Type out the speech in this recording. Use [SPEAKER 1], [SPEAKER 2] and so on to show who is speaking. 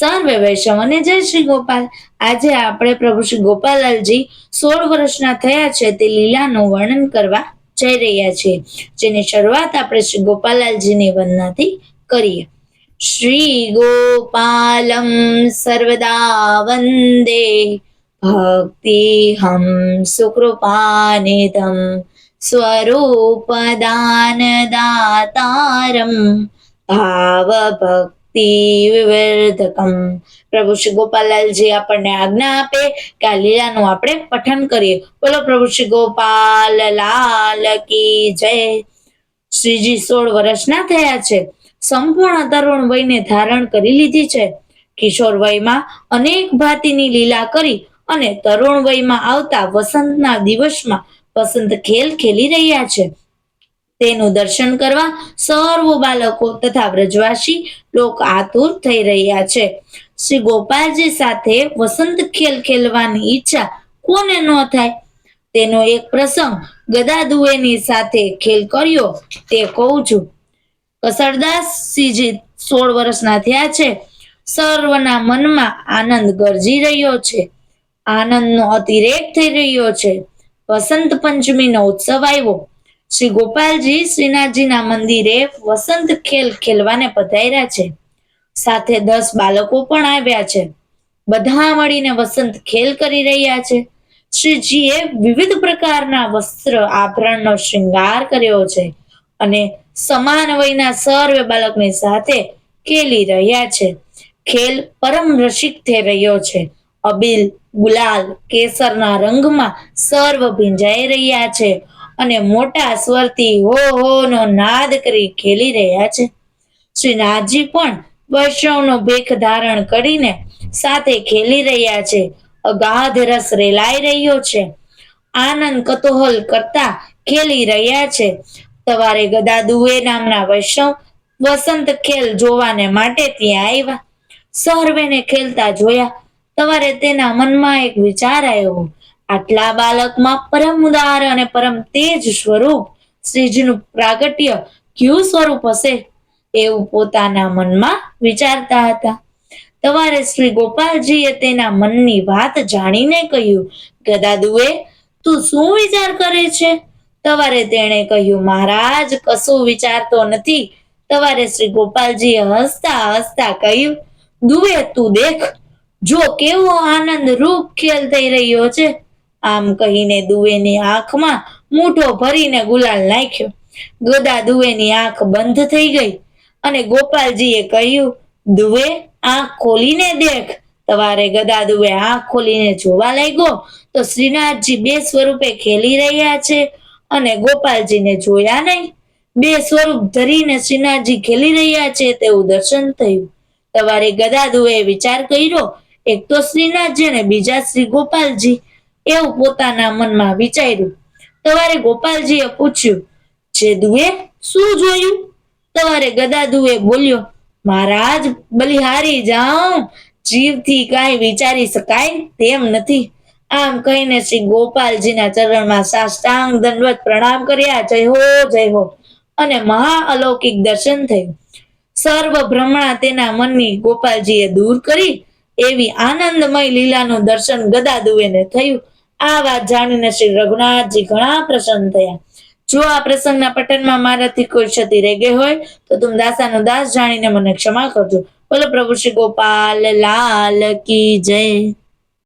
[SPEAKER 1] સર્વે વૈષ્ણવને જય શ્રી ગોપાલ. આજે આપણે પ્રભુ શ્રી ગોપાલાલજી સોળ વર્ષના થયા છે તે લીલાનું વર્ણન કરવા જઈ રહ્યા છીએ, જેની શરૂઆત આપણે શ્રી ગોપાલાલજીની વંદનાથી કરીએ. શ્રી ગોપાલમ સર્વદા વંદે. ભક્તિ હમ સુકૃપાનિધમ સ્વરૂપદાન દાતારમ ભાવ ભક્તિ વિવર્ધકમ પ્રભુ શ્રી ગોપાલાલજી આપણને આજ્ઞા આપે કે આ લીલાનું આપણે પઠન કરીએ. બોલો પ્રભુ શ્રી ગોપાલ લાલ કી જય. શ્રીજી સોળ વર્ષના થયા છે. સંપૂર્ણ તરુણ વયને ધારણ કરી લીધી છે. કિશોર વયમાં અનેક ભાતીની લીલા કરી અને તરુણ વયમાં આવતા વસંતના દિવસમાં વસંત ખેલ ખેલી રહ્યા છે. તેનું દર્શન કરવા સર્વ બાળકો તથા વ્રજવાસી લોક આતુર થઈ રહ્યા છે. શ્રી ગોપાલજી સાથે વસંત ખેલ ખેલવાની ઈચ્છા કોને ન થાય? તેનો એક પ્રસંગ ગદા દુએની સાથે ખેલ કર્યો તે કહું છું. કસરદાસજીજી સોળ વર્ષના થયા છે. સર્વના મનમાં આનંદ ગરજી રહ્યો છે. આનંદનો અતિરેક થઈ રહ્યો છે. વસંત પંચમીનો ઉત્સવ આવ્યો. શ્રી ગોપાલજી શ્રીનાથજીના મંદિરે વસંત ખેલ ખેલવાને પધાર્યા છે. સાથે દસ બાળકો પણ આવ્યા છે. બધા મળીને વસંત ખેલ કરી રહ્યા છે. શ્રીજીએ વિવિધ પ્રકારના વસ્ત્ર આભરણનો શૃંગાર કર્યો છે અને સમાન વયના સર્વે બાળકની સાથે ખેલી રહ્યા છે. ખેલ પરમ રસિક થઈ રહ્યો છે. અબીલ, ગુલાલ, કેસરના રંગમાં સર્વ ભીંજાઈ રહ્યા છે. અને મોટા સ્વરથી હો હો નો નાદ કરી ખેલી રહ્યા છે. શ્રીનાથજી પણ વૈષ્ણવનો ભેખ ધારણ કરીને સાથે ખેલી રહ્યા છે. અગાધ રસ રેલાઈ રહ્યો છે. આનંદ કતોહલ કરતા ખેલી રહ્યા છે. સવારે ગદાદુએ નામના વૈષ્ણવ વસંત ખેલ જોવાને માટે ત્યાં આવ્યા. સર્વેને ખેલતા જોયા. સવારે તેના મનમાં એક વિચાર આવ્યો. આટલા બાલકમાં પરમ ઉદાર અને પરમ તેજ સ્વરૂપ શ્રીજીનું પ્રાગટ્ય કયું સ્વરૂપ હશે એવું પોતાના મનમાં વિચારતા હતા. સવારે શ્રી ગોપાલજીએ તેના મનની વાત જાણીને કહ્યું, ગદાદુએ, તું શું વિચાર કરે છે? સવારે તેણે કહ્યું, મહારાજ, કશું વિચારતો નથી. સવારે શ્રી ગોપાલજીએ હસતા હસતા કહ્યું, દુએ, તું દેખ, જો કેવો આનંદ રૂપ ખેલ થઈ રહ્યો છે. આમ કહીને દુવેની આંખમાં મૂઠો ભરીને ગુલાલ નાખ્યો. ગદા દુવેની આંખ બંધ થઈ ગઈ અને ગોપાલજીએ કહ્યું, દુવે, આંખ ખોલીને દેખ. સવારે ગદા દુવે આંખ ખોલીને જોવા લાગ્યો તો શ્રીનાથજી બે સ્વરૂપે ખેલી રહ્યા છે અને ગોપાલજીને જોયા નહીં. બે સ્વરૂપ ધરીને શ્રીનાથજી ખેલી રહ્યા છે તેવું દર્શન થયું. સવારે દુવે વિચાર કર્યો. એક તો શ્રીનાથજી અને બીજા શ્રી ગોપાલજી એવું પોતાના મનમાં વિચાર્યું. સવારે ગોપાલજીએ પૂછ્યું જે દુએ શું જોયું? સવારે ગદાદુએ બોલ્યો, મહારાજ, બલિહારી જાઉં. જીવથી કાંઈ વિચારી શકાય તેમ નથી. આમ કહીને શ્રી ગોપાલજીના ચરણમાં સાષ્ટાંગ દંડવત પ્રણામ કર્યા, જય હો જય હો. અને મહા અલૌકિક દર્શન થયું. સર્વ ભ્રમણા તેના મનની ગોપાલજીએ દૂર કરી એવી આનંદમય લીલાનું દર્શન ગદા દુવેને થયું. આ વાત જાણીને શ્રી રઘુનાથજી ઘણા પ્રસન્ન થયા. જો આ પ્રસંગના પઠનમાં મારાથી કોઈ ક્ષતિ રહી ગઈ હોય, તો તું દાસાનો દાસ જાણીને મને ક્ષમા કરજો. બોલો પ્રભુ શ્રી ગોપાલ લાલ કી જય.